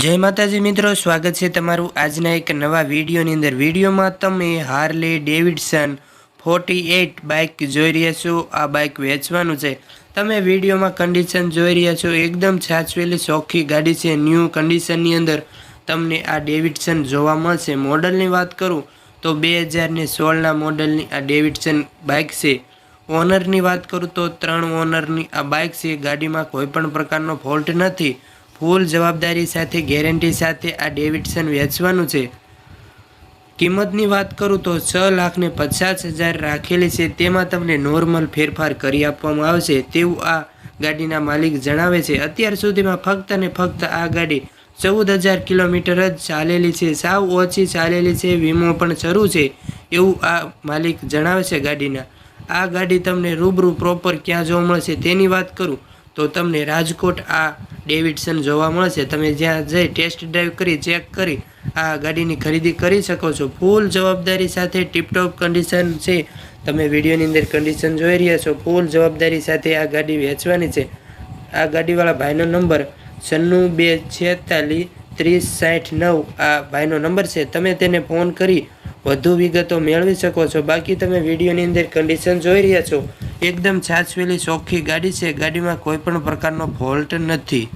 જય માતાજી મિત્રો, સ્વાગત છે તમારું આજના એક નવા વિડીયોની અંદર. વિડીયોમાં તમે Harley Davidson forty eight bike જોઈ રહ્યા છો. આ બાઇક વેચવાનું છે. તમે વિડીયોમાં કન્ડિશન જોઈ રહ્યા છો. એકદમ છાછવેલી ચોખ્ખી ગાડી છે. ન્યૂ કન્ડિશનની અંદર તમને આ ડેવિડસન જોવા મળશે. મોડલની વાત કરું તો બે હજારને સોળના મોડલની આ ડેવિડસન બાઇક છે. ઓનરની વાત કરું તો ત્રણ ઓનરની આ બાઇક છે. ગાડીમાં કોઈપણ પ્રકારનો ફોલ્ટ નથી. ફૂલ જવાબદારી સાથે, ગેરંટી સાથે આ ડેવિડસન વેચવાનું છે. કિંમતની વાત કરું તો છ લાખને પચાસ હજાર રાખેલી છે. તેમાં તમને નોર્મલ ફેરફાર કરી આપવામાં આવશે તેવું આ ગાડીના માલિક જણાવે છે. અત્યાર સુધીમાં ફક્ત ને ફક્ત આ ગાડી ચૌદ હજાર કિલોમીટર જ ચાલેલી છે. સાવ ઓછી ચાલેલી છે. વીમો પણ શરૂ છે એવું આ માલિક જણાવે છે ગાડીના. આ ગાડી તમને રૂબરૂ પ્રોપર ક્યાં જોવા મળશે તેની વાત કરું. તો તમને રાજકોટ આ ડેવિડસન જોવા મળશે. તમે જ્યાં જઈ ટેસ્ટ ડ્રાઈવ કરી ચેક કરી, આ ગાડીની ખરીદી કરી શકો છો. ફૂલ જવાબદારી સાથે ટીપટોપ કન્ડિશન છે. તમે વિડીયોની અંદર કન્ડિશન જોઈ રહ્યા છો. ફૂલ જવાબદારી સાથે આ ગાડી વેચવાની છે. આ ગાડીવાળા ભાઈનો નંબર છન્નું બે છેતાલીસ ત્રીસ સાઠ નવ આ ભાઈનો નંબર છે. તમે તેને ફોન કરી, વધુ વિગતો મેળવી શકો છો. બાકી તમે વિડીયોની અંદર કન્ડિશન જોઈ રહ્યા છો. એકદમ છાછવેલી ચોખ્ખી ગાડી છે. ગાડીમાં કોઈ પણ પ્રકારનો ફોલ્ટ નથી.